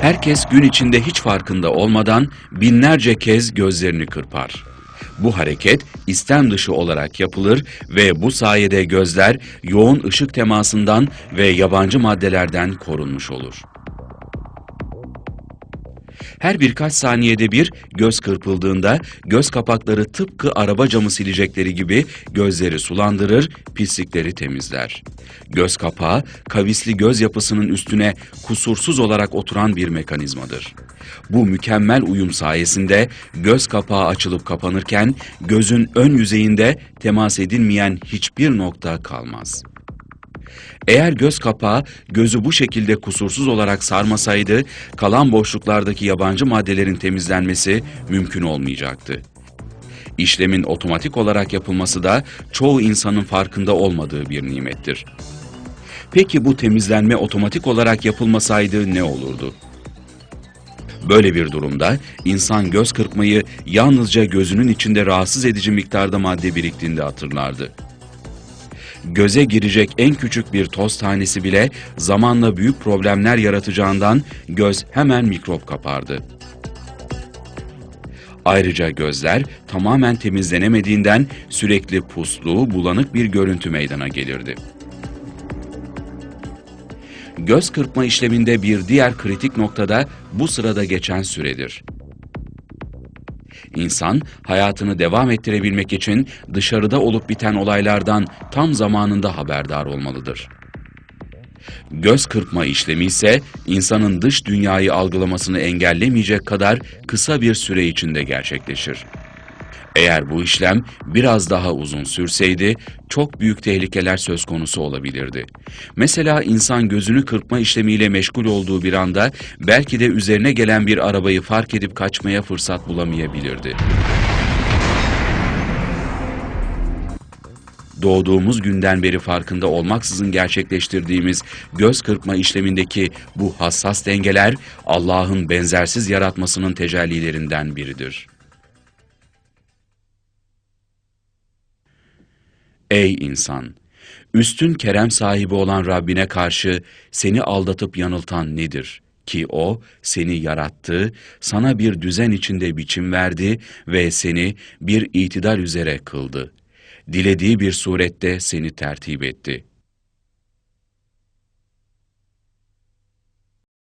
Herkes gün içinde hiç farkında olmadan binlerce kez gözlerini kırpar. Bu hareket istem dışı olarak yapılır ve bu sayede gözler yoğun ışık temasından ve yabancı maddelerden korunmuş olur. Her birkaç saniyede bir göz kırpıldığında göz kapakları tıpkı araba camı silecekleri gibi gözleri sulandırır, pislikleri temizler. Göz kapağı kavisli göz yapısının üstüne kusursuz olarak oturan bir mekanizmadır. Bu mükemmel uyum sayesinde göz kapağı açılıp kapanırken gözün ön yüzeyinde temas edilmeyen hiçbir nokta kalmaz. Eğer göz kapağı gözü bu şekilde kusursuz olarak sarmasaydı, kalan boşluklardaki yabancı maddelerin temizlenmesi mümkün olmayacaktı. İşlemin otomatik olarak yapılması da çoğu insanın farkında olmadığı bir nimettir. Peki bu temizlenme otomatik olarak yapılmasaydı ne olurdu? Böyle bir durumda insan göz kırpmayı yalnızca gözünün içinde rahatsız edici miktarda madde biriktiğinde hatırlardı göze girecek en küçük bir toz tanesi bile zamanla büyük problemler yaratacağından göz hemen mikrop kapardı. Ayrıca gözler tamamen temizlenemediğinden sürekli puslu, bulanık bir görüntü meydana gelirdi. Göz kırpma işleminde bir diğer kritik noktada bu sırada geçen süredir. İnsan hayatını devam ettirebilmek için dışarıda olup biten olaylardan tam zamanında haberdar olmalıdır. Göz kırpma işlemi ise insanın dış dünyayı algılamasını engellemeyecek kadar kısa bir süre içinde gerçekleşir. Eğer bu işlem biraz daha uzun sürseydi çok büyük tehlikeler söz konusu olabilirdi. Mesela insan gözünü kırpma işlemiyle meşgul olduğu bir anda belki de üzerine gelen bir arabayı fark edip kaçmaya fırsat bulamayabilirdi. Doğduğumuz günden beri farkında olmaksızın gerçekleştirdiğimiz göz kırpma işlemindeki bu hassas dengeler Allah'ın benzersiz yaratmasının tecellilerinden biridir. Ey insan! Üstün kerem sahibi olan Rabbine karşı seni aldatıp yanıltan nedir? Ki o seni yarattı, sana bir düzen içinde biçim verdi ve seni bir itidal üzere kıldı. Dilediği bir surette seni tertip etti.